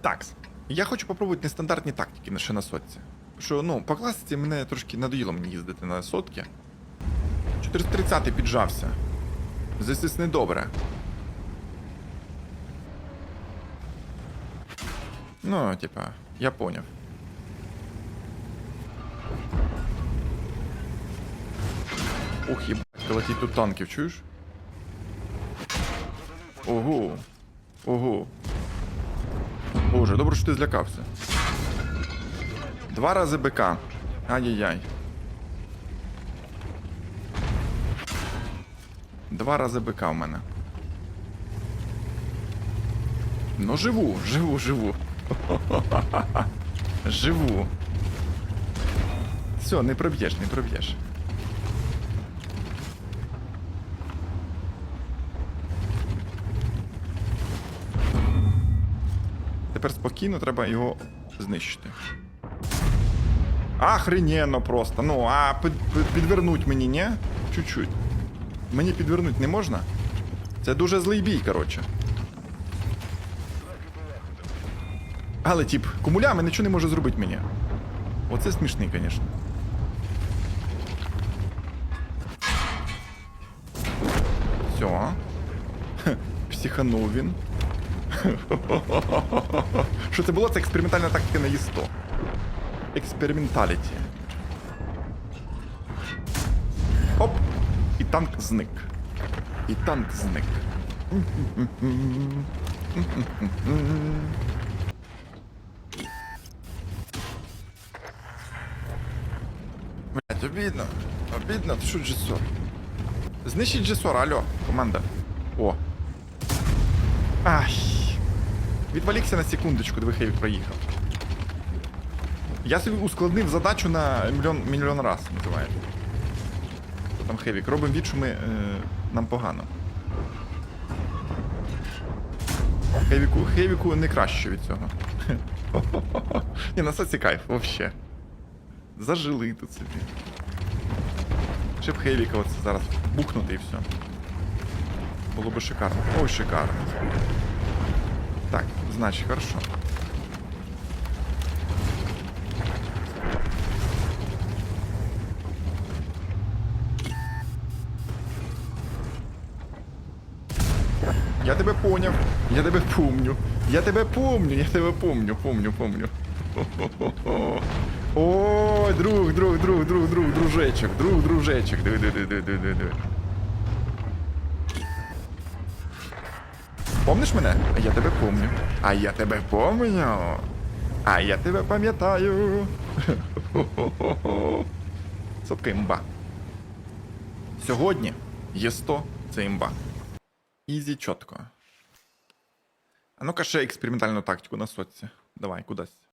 Так. Я хочу попробувати нестандартні тактики ще на сотці. Що, ну, по класиці мене трошки надоїло мені їздити на сотки. 430 піджався. Зисис недобре. Ну, типа, я поняв. Ух, єбать, колотіть тут танків, чуєш? Ого. Ого. Боже, добре, що ти злякався. Два рази БК. Ай-яй-яй. Два рази БК в мене. Ну, живу, живу, живу. Живу. Все, не проб'єш, не проб'єш. Тепер спокійно треба його знищити. Охрененно просто. Ну, а під, підвернуть мені, ні? Чуть-чуть. Мені підвернуть не можна? Це дуже злий бій, коротше. Але, тип, кумулями нічого не може зробити мені. Оце смішний, звісно. Все. Психанув він. Що це було? Це експериментальна тактика на Є100. Експерименталіті. Оп! І танк зник. І танк зник. Блять, обідно. Обідно, ти що G40? Знищить G40, алло, команда. О. Ай. Відволікся на секундочку, диви Хейвік проїхав. Я собі ускладнив задачу на мільйон, мільйон раз, називається. Що там Хевік? Робимо від, що ми, е, нам погано. Хевіку, Хевіку не краще від цього. Ні, на це кайф, вообще. Зажили тут собі. Ще б Хевіка оце зараз бухнути і все. Було би шикарно. Ой, шикарно. Так, значит, хорошо. Я тебе поняв. Я тебе помню. Я тебе помню, я тебе помню, помню, помню. О, друг, друг, друг, друг, друг, дружечок, друг, дружечок. Диви, диви, диви, диви, диви, диви. Помниш мене? А я тебе помню. А я тебе помню. А я тебе пам'ятаю. Сотка імба. Сьогодні є 100 це імба. Ізі чітко. А ну-ка ще експериментальну тактику на сотці. Давай, кудись.